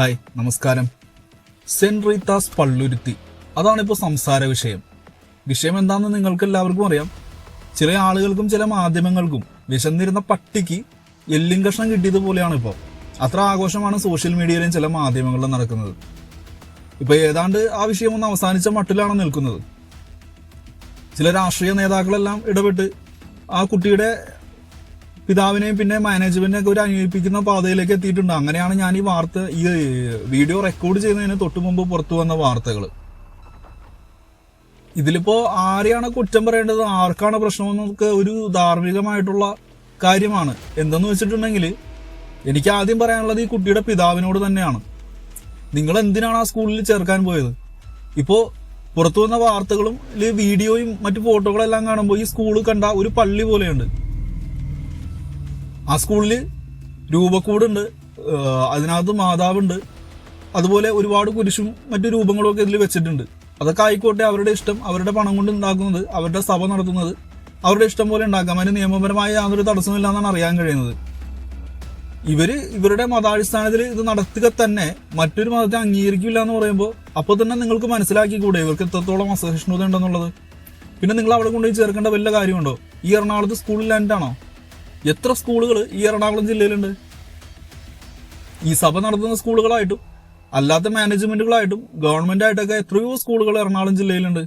Hi നമസ്കാരം. Saint Rita's Palluruthy. അതാണ് ഇപ്പോൾ സംസാര വിഷയം. വിഷയം എന്താണെന്ന് നിങ്ങൾക്ക് എല്ലാവർക്കും അറിയാം. ചില ആളുകൾക്കും ചില മാധ്യമങ്ങൾക്കും വിശന്നിരുന്ന പട്ടിക്ക് എല്ലും കഷ്ണം കിട്ടിയതുപോലെയാണ് ഇപ്പോൾ അത്ര ആഘോഷമാണ് സോഷ്യൽ മീഡിയയിലും ചില മാധ്യമങ്ങളിലും നടക്കുന്നത്. ഇപ്പൊ ഏതാണ്ട് ആ വിഷയം ഒന്ന് അവസാനിച്ച മട്ടിലാണ് നിൽക്കുന്നത്? ചില രാഷ്ട്രീയ നേതാക്കളെല്ലാം ഇടപെട്ട് ആ കുട്ടിയുടെ പിതാവിനെയും പിന്നെ മാനേജ്മെന്റിനെ ഒക്കെ ഒരു അനുഭവിപ്പിക്കുന്ന പാതയിലേക്ക് എത്തിയിട്ടുണ്ട്. അങ്ങനെയാണ് ഞാൻ ഈ വാർത്ത ഈ വീഡിയോ റെക്കോർഡ് ചെയ്യുന്നതിന് തൊട്ടു മുമ്പ് പുറത്തു വന്ന വാർത്തകൾ ഇതിലിപ്പോ ആരെയാണ് കുറ്റം പറയേണ്ടത്? ആർക്കാണ് പ്രശ്നമെന്നൊക്കെ ഒരു ധാർമ്മികമായിട്ടുള്ള കാര്യമാണ്. എന്തെന്ന് വെച്ചിട്ടുണ്ടെങ്കിൽ എനിക്ക് ആദ്യം പറയാനുള്ളത് ഈ കുട്ടിയുടെ പിതാവിനോട് തന്നെയാണ്. നിങ്ങൾ എന്തിനാണ് ആ സ്കൂളിൽ ചേർക്കാൻ പോയത്? ഇപ്പോ പുറത്തു വന്ന വാർത്തകളും വീഡിയോയും മറ്റു ഫോട്ടോകളെല്ലാം കാണുമ്പോൾ ഈ സ്കൂൾ കണ്ട ഒരു പള്ളി പോലെയുണ്ട്. ആ സ്കൂളിൽ രൂപക്കൂടുണ്ട് അതിനകത്ത് മാതാവുണ്ട്. അതുപോലെ ഒരുപാട് കുരിശും മറ്റു രൂപങ്ങളും ഒക്കെ ഇതിൽ വെച്ചിട്ടുണ്ട്. അതൊക്കെ ആയിക്കോട്ടെ അവരുടെ ഇഷ്ടം അവരുടെ പണം കൊണ്ട് ഉണ്ടാക്കുന്നത് അവരുടെ സഭ നടത്തുന്നത് അവരുടെ ഇഷ്ടം പോലെ ഉണ്ടാക്കാം. അതിന് നിയമപരമായ യാതൊരു തടസ്സമില്ല എന്നാണ് അറിയാൻ കഴിയുന്നത്. ഇവർ ഇവരുടെ മതാടിസ്ഥാനത്തിൽ ഇത് നടത്തുക തന്നെ മറ്റൊരു മതത്തെ അംഗീകരിക്കില്ല എന്ന് പറയുമ്പോൾ അപ്പോൾ തന്നെ നിങ്ങൾക്ക് മനസ്സിലാക്കിക്കൂടെ ഇവർക്ക് എത്രത്തോളം അസഹിഷ്ണുത ഉണ്ടെന്നുള്ളത്. പിന്നെ നിങ്ങൾ അവിടെ കൊണ്ടുപോയി ചേർക്കേണ്ട വല്ല കാര്യമുണ്ടോ? ഈ എറണാകുളത്ത് സ്കൂളിലാൻഡാണോ എത്ര സ്കൂളുകൾ ഈ എറണാകുളം ജില്ലയിലുണ്ട്? ഈ സഭ നടത്തുന്ന സ്കൂളുകളായിട്ടും അല്ലാത്ത മാനേജ്മെന്റുകളായിട്ടും ഗവൺമെന്റ് ആയിട്ടൊക്കെ എത്രയോ സ്കൂളുകൾ എറണാകുളം ജില്ലയിലുണ്ട്.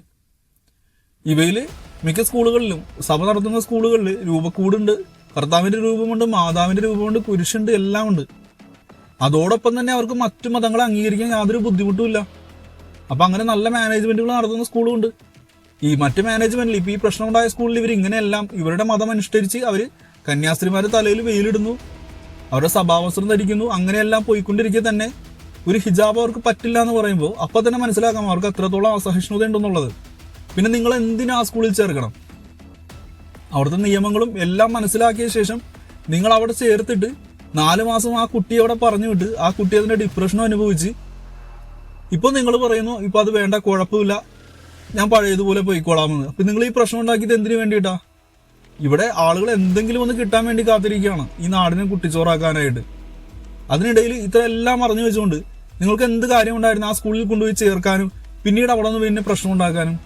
ഇവയിൽ മിക്ക സ്കൂളുകളിലും സഭ നടത്തുന്ന സ്കൂളുകളിൽ രൂപക്കൂടുണ്ട് കർത്താവിന്റെ രൂപമുണ്ട് മാതാവിന്റെ രൂപമുണ്ട് കുരിശുണ്ട് എല്ലാം ഉണ്ട്. അതോടൊപ്പം തന്നെ അവർക്ക് മറ്റു മതങ്ങളെ അംഗീകരിക്കാൻ യാതൊരു ബുദ്ധിമുട്ടുമില്ല അപ്പൊ അങ്ങനെ നല്ല മാനേജ്മെന്റുകൾ നടത്തുന്ന സ്കൂളും ഉണ്ട് ഈ മറ്റ് മാനേജ്മെന്റിൽ ഇപ്പൊ ഈ പ്രശ്നമുണ്ടായ സ്കൂളിൽ ഇവർ ഇങ്ങനെയെല്ലാം ഇവരുടെ മതം അനുഷ്ഠിച്ച് അവർ കന്യാസ്ത്രീമാരുടെ തലയിൽ വെയിലിടുന്നു. അവരുടെ സഭാവസ്ത്രം ധരിക്കുന്നു. അങ്ങനെയെല്ലാം പോയിക്കൊണ്ടിരിക്കെ തന്നെ ഒരു ഹിജാബ് അവർക്ക് പറ്റില്ല എന്ന് പറയുമ്പോൾ അപ്പം തന്നെ മനസ്സിലാക്കാം അവർക്ക് അത്രത്തോളം അസഹിഷ്ണുത ഉണ്ടെന്നുള്ളത് പിന്നെ നിങ്ങൾ എന്തിനാ ആ സ്കൂളിൽ ചേർക്കണം? അവിടുത്തെ നിയമങ്ങളും എല്ലാം മനസ്സിലാക്കിയ ശേഷം നിങ്ങൾ അവിടെ ചേർത്തിട്ട് നാല് മാസം ആ കുട്ടിയെ അവിടെ പറഞ്ഞു വിട്ട് ആ കുട്ടി അതിന്റെ ഡിപ്രഷനും അനുഭവിച്ച് ഇപ്പോൾ നിങ്ങൾ പറയുന്നു ഇപ്പോൾ അത് വേണ്ട കുഴപ്പമില്ല. ഞാൻ പഴയതുപോലെ പോയിക്കോളാമെന്ന്. അപ്പം നിങ്ങൾ ഈ പ്രശ്നം ഉണ്ടാക്കിയത് എന്തിനു വേണ്ടിയിട്ടാ? ഇവിടെ ആളുകൾ എന്തെങ്കിലും ഒന്ന് കിട്ടാൻ വേണ്ടി കാത്തിരിക്കുകയാണ് ഈ നാടിനെ കുട്ടിച്ചോറാക്കാനായിട്ട്. അതിനിടയിൽ ഇത്രയെല്ലാം അറിഞ്ഞു വെച്ചുകൊണ്ട് നിങ്ങൾക്ക് എന്ത് കാര്യം ഉണ്ടായിരുന്നു? ആ സ്കൂളിൽ കൊണ്ടുപോയി ചേർക്കാനും പിന്നീട് അവിടെ നിന്ന് പിന്നെ പ്രശ്നം ഉണ്ടാക്കാനും.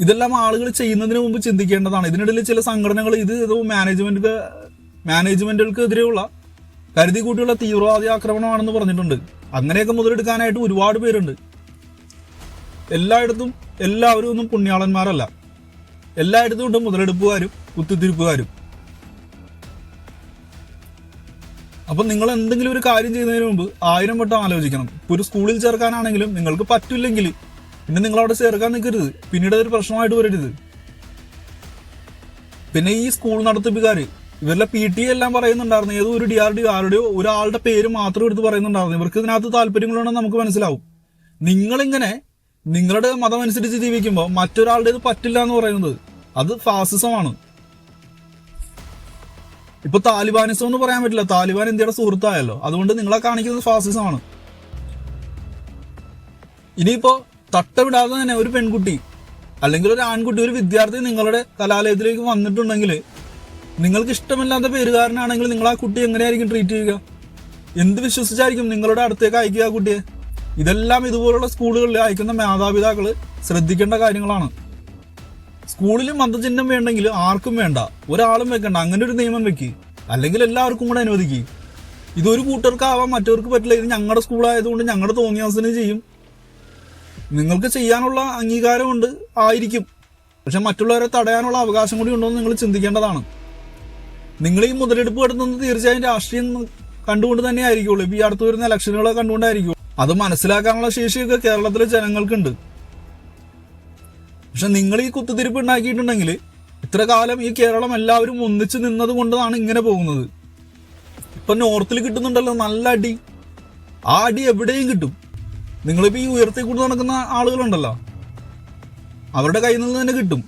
ഇതെല്ലാം ആളുകൾ ചെയ്യുന്നതിന് മുമ്പ് ചിന്തിക്കേണ്ടതാണ്. ഇതിനിടയിൽ ചില സംഘടനകൾ ഇത് ഏതോ മാനേജ്മെന്റ് മാനേജ്മെന്റുകൾക്കെതിരെയുള്ള കരുതി കൂട്ടിയുള്ള തീവ്രവാദി ആക്രമണമാണെന്ന് പറഞ്ഞിട്ടുണ്ട്. അങ്ങനെയൊക്കെ മുതലെടുക്കാനായിട്ട് ഒരുപാട് പേരുണ്ട്. എല്ലായിടത്തും എല്ലാവരും ഒന്നും പുണ്യാളന്മാരല്ല. എല്ലായിടത്തും ഉണ്ട് മുതലെടുപ്പുകാരും കുത്തിത്തിരിപ്പുകാരും. അപ്പൊ നിങ്ങൾ എന്തെങ്കിലും ഒരു കാര്യം ചെയ്യുന്നതിന് മുമ്പ് ആയിരം വട്ടം ആലോചിക്കണം. ഇപ്പൊ ഒരു സ്കൂളിൽ ചേർക്കാനാണെങ്കിലും നിങ്ങൾക്ക് പറ്റില്ലെങ്കിൽ പിന്നെ നിങ്ങൾ അവിടെ ചേർക്കാൻ നിൽക്കരുത്. പിന്നീട് അതൊരു പ്രശ്നമായിട്ട് വരരുത്. പിന്നെ ഈ സ്കൂൾ നടത്തിപ്പുകാര് ഇവരുടെ പി ടി എല്ലാം പറയുന്നുണ്ടായിരുന്നു. ഏതോ ഒരു ഡി ആർ ഡി ആരുടെയോ ഒരാളുടെ പേര് മാത്രം എടുത്ത് പറയുന്നുണ്ടായിരുന്നു. ഇവർക്ക് ഇതിനകത്ത് താല്പര്യങ്ങളുണ്ടെന്ന് നമുക്ക് മനസ്സിലാവും. നിങ്ങളിങ്ങനെ നിങ്ങളുടെ മതം അനുസരിച്ച് ജീവിക്കുമ്പോൾ മറ്റൊരാളുടെ ഇത് പറ്റില്ല എന്ന് പറയുന്നത് അത് ഫാസിസമാണ്. ഇപ്പൊ താലിബാനിസം എന്ന് പറയാൻ പറ്റില്ല. താലിബാൻ ഇന്ത്യയുടെ സുഹൃത്തായല്ലോ. അതുകൊണ്ട് നിങ്ങളെ കാണിക്കുന്നത് ഫാസിസമാണ്. ഇനിയിപ്പോ തട്ടവിടാതെ തന്നെ ഒരു പെൺകുട്ടി അല്ലെങ്കിൽ ഒരു ആൺകുട്ടി ഒരു വിദ്യാർത്ഥി നിങ്ങളുടെ കലാലയത്തിലേക്ക് വന്നിട്ടുണ്ടെങ്കിൽ നിങ്ങൾക്ക് ഇഷ്ടമില്ലാത്ത പേരുകാരനാണെങ്കിൽ നിങ്ങൾ ആ കുട്ടി എങ്ങനെയായിരിക്കും ട്രീറ്റ് ചെയ്യുക? എന്ത് വിശ്വസിച്ചായിരിക്കും നിങ്ങളുടെ അടുത്തേക്ക് അയക്കുക ആ കുട്ടിയെ? ഇതെല്ലാം ഇതുപോലുള്ള സ്കൂളുകളിൽ അയക്കുന്ന മാതാപിതാക്കൾ ശ്രദ്ധിക്കേണ്ട കാര്യങ്ങളാണ്. സ്കൂളിൽ മതചിഹ്നം വേണ്ടെങ്കിൽ ആർക്കും വേണ്ട. ഒരാളും വെക്കണ്ട. അങ്ങനെ ഒരു നിയമം വെക്കി. അല്ലെങ്കിൽ എല്ലാവർക്കും കൂടെ അനുവദിക്കുക ഇതൊരു കൂട്ടർക്കാവാം മറ്റവർക്ക് പറ്റില്ല. ഇത് ഞങ്ങളുടെ സ്കൂളായതുകൊണ്ട് ഞങ്ങളുടെ തോന്നിയാസനം ചെയ്യും. നിങ്ങൾക്ക് ചെയ്യാനുള്ള അംഗീകാരമുണ്ട് ആയിരിക്കും. പക്ഷെ മറ്റുള്ളവരെ തടയാനുള്ള അവകാശം കൂടി ഉണ്ടോ എന്ന് നിങ്ങൾ ചിന്തിക്കേണ്ടതാണ്. നിങ്ങൾ ഈ മുതലെടുപ്പ് നടത്തുന്നത് തീർച്ചയായും രാഷ്ട്രീയം കണ്ടുകൊണ്ട് തന്നെ ആയിരിക്കുള്ളൂ. ഇപ്പൊ ഈ അടുത്ത് വരുന്ന ഇലക്ഷനുകളെ കണ്ടുകൊണ്ടായിരിക്കും. അത് മനസ്സിലാക്കാനുള്ള ശേഷിയൊക്കെ കേരളത്തിലെ ജനങ്ങൾക്കുണ്ട്. പക്ഷെ നിങ്ങൾ ഈ കുത്തുതിരിപ്പ് ഉണ്ടാക്കിയിട്ടുണ്ടെങ്കിൽ ഇത്ര കാലം ഈ കേരളം എല്ലാവരും ഒന്നിച്ച് നിന്നത് കൊണ്ടാണ് ഇങ്ങനെ പോകുന്നത്. ഇപ്പൊ നോർത്തിൽ കിട്ടുന്നുണ്ടല്ലോ നല്ല അടി. ആ അടി എവിടെയും കിട്ടും. നിങ്ങളിപ്പോ ഈ ഉയർത്തി കൊണ്ട് നടക്കുന്ന ആളുകളുണ്ടല്ലോ. അവരുടെ കയ്യിൽ നിന്ന് തന്നെ കിട്ടും.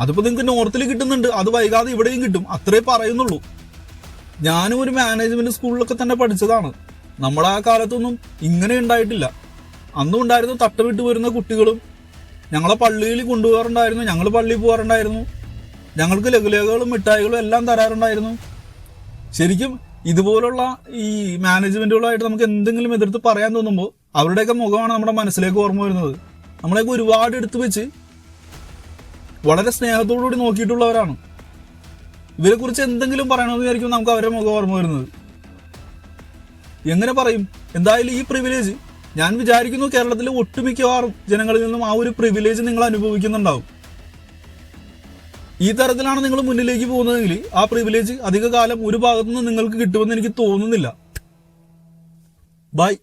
അതിപ്പോ നിങ്ങൾക്ക് നോർത്തിൽ കിട്ടുന്നുണ്ട്. അത് വൈകാതെ ഇവിടെയും കിട്ടും. അത്രേ പറയുന്നുള്ളൂ. ഞാനും ഒരു മാനേജ്മെന്റ് സ്കൂളിലൊക്കെ തന്നെ പഠിച്ചതാണ്. നമ്മുടെ ആ കാലത്തൊന്നും ഇങ്ങനെ ഉണ്ടായിട്ടില്ല. അന്നും ഉണ്ടായിരുന്നു തട്ടവിട്ട് വരുന്ന കുട്ടികളും ഞങ്ങളെ പള്ളിയിൽ കൊണ്ടുപോകാറുണ്ടായിരുന്നു ഞങ്ങൾ പള്ളിയിൽ പോകാറുണ്ടായിരുന്നു. ഞങ്ങൾക്ക് ലഘുലേഖകളും മിഠായികളും എല്ലാം തരാറുണ്ടായിരുന്നു. ശരിക്കും ഇതുപോലുള്ള ഈ മാനേജ്മെന്റുകളായിട്ട് നമുക്ക് എന്തെങ്കിലും എതിർത്ത് പറയാൻ തോന്നുമ്പോൾ അവരുടെയൊക്കെ മുഖമാണ് നമ്മുടെ മനസ്സിലേക്ക് ഓർമ്മ വരുന്നത്. നമ്മളെയൊക്കെ ഒരുപാട് എടുത്തു വെച്ച് വളരെ സ്നേഹത്തോടുകൂടി നോക്കിയിട്ടുള്ളവരാണ്. ഇവരെക്കുറിച്ച് എന്തെങ്കിലും പറയണമെന്ന് വിചാരിക്കും നമുക്ക് അവരെ മുഖം ഓർമ്മ വരുന്നത്. എങ്ങനെ പറയും? എന്തായാലും ഈ പ്രിവിലേജ് ഞാൻ വിചാരിക്കുന്നു കേരളത്തിലെ ഒട്ടുമിക്കവാറും ജനങ്ങളിൽ നിന്നും ആ ഒരു പ്രിവിലേജ് നിങ്ങൾ അനുഭവിക്കുന്നുണ്ടാവും. ഈ തരത്തിലാണ് നിങ്ങൾ മുന്നിലേക്ക് പോകുന്നതെങ്കിൽ ആ പ്രിവിലേജ് അധിക കാലം ഒരു ഭാഗത്തുനിന്ന് നിങ്ങൾക്ക് കിട്ടുമെന്ന് എനിക്ക് തോന്നുന്നില്ല. ബൈ